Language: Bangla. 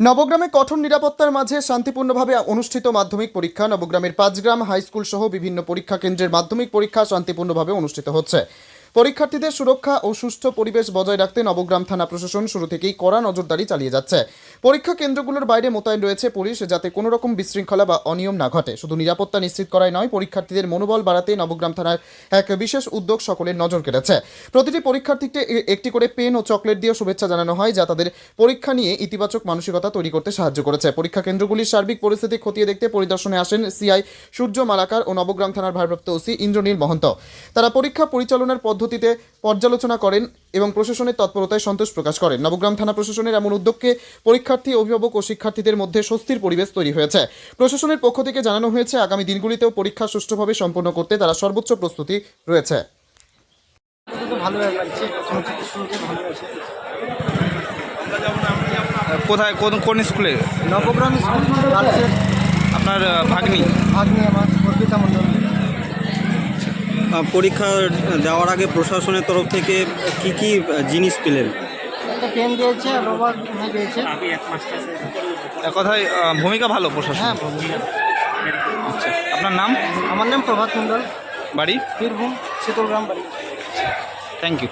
নবগ্রামে কঠোর নিরাপত্তার মাঝে শান্তিপূর্ণভাবে অনুষ্ঠিত মাধ্যমিক পরীক্ষা। নবগ্রামের পাঁচগ্রাম হাইস্কুল সহ বিভিন্ন পরীক্ষা কেন্দ্রের মাধ্যমিক পরীক্ষা শান্তিপূর্ণভাবে অনুষ্ঠিত হচ্ছে। পরীক্ষার্থীদের সুরক্ষা ও সুষ্ঠু পরিবেশ বজায় রাখতে নবগ্রাম থানা প্রশাসন শুরু থেকেই কড়া নজরদারি চালিয়ে যাচ্ছে। পরীক্ষা কেন্দ্রগুলোর বাইরে মোতায়েন রয়েছে পুলিশ যাতে কোনো রকম বিশৃঙ্খলা বা অনিয়ম না ঘটে। শুধু নিরাপত্তা নিশ্চিত করাই নয়, পরীক্ষার্থীদের মনোবল বাড়াতে নবগ্রাম থানার এক বিশেষ উদ্যোগ সকলের নজর কেড়েছে। প্রতিটি পরীক্ষার্থীকে একটি করে পেন ও চকলেট দিয়ে শুভেচ্ছা জানানো হয়, যা তাদের পরীক্ষা নিয়ে ইতিবাচক মানসিকতা তৈরি করতে সাহায্য করেছে। পরীক্ষা কেন্দ্রগুলির সার্বিক পরিস্থিতি খতিয়ে দেখতে পরিদর্শনে আসেন সিআই সূর্য মালাকার ও নবগ্রাম থানার ভারপ্রাপ্ত ওসি ইন্দ্রনীল মহন্ত। তারা পরীক্ষা পরিচালনার পদ্ধতিতে পর্যালোচনা করেন এবং প্রশাসনের তৎপরতায় সন্তোষ প্রকাশ করেন। নবগ্রাম থানা প্রশাসনের এমন উদ্যোগকে পরীক্ষার্থী অভিভাবক ও শিক্ষার্থীদের মধ্যে স্বস্তির পরিবেশ তৈরি হয়েছে। প্রশাসনের পক্ষ থেকে জানানো হয়েছে আগামী দিনগুলিতেও পরীক্ষা সুষ্ঠুভাবে সম্পন্ন করতে তারা সর্বোচ্চ প্রস্তুতি রয়েছে। ভালো লাগছে ভালো লাগছে কোথায় কোন কোন স্কুলে? নবগ্রাম স্কুল আপনার আহ, ভাগ্নি? আমার অর্পিতা পরীক্ষা দেওয়ার আগে প্রশাসনের তরফ থেকে কি কি জিনিস পেলেন? একটা পেন দিয়েছে রবার দিয়েছে। এক কথায় ভূমিকা ভালো প্রশাসন হ্যাঁ ভূমিকা। আপনার নাম? আমার নাম প্রভাত মণ্ডল বাড়ি? বীরভূম শীতলগ্রাম বাড়ি। Thank you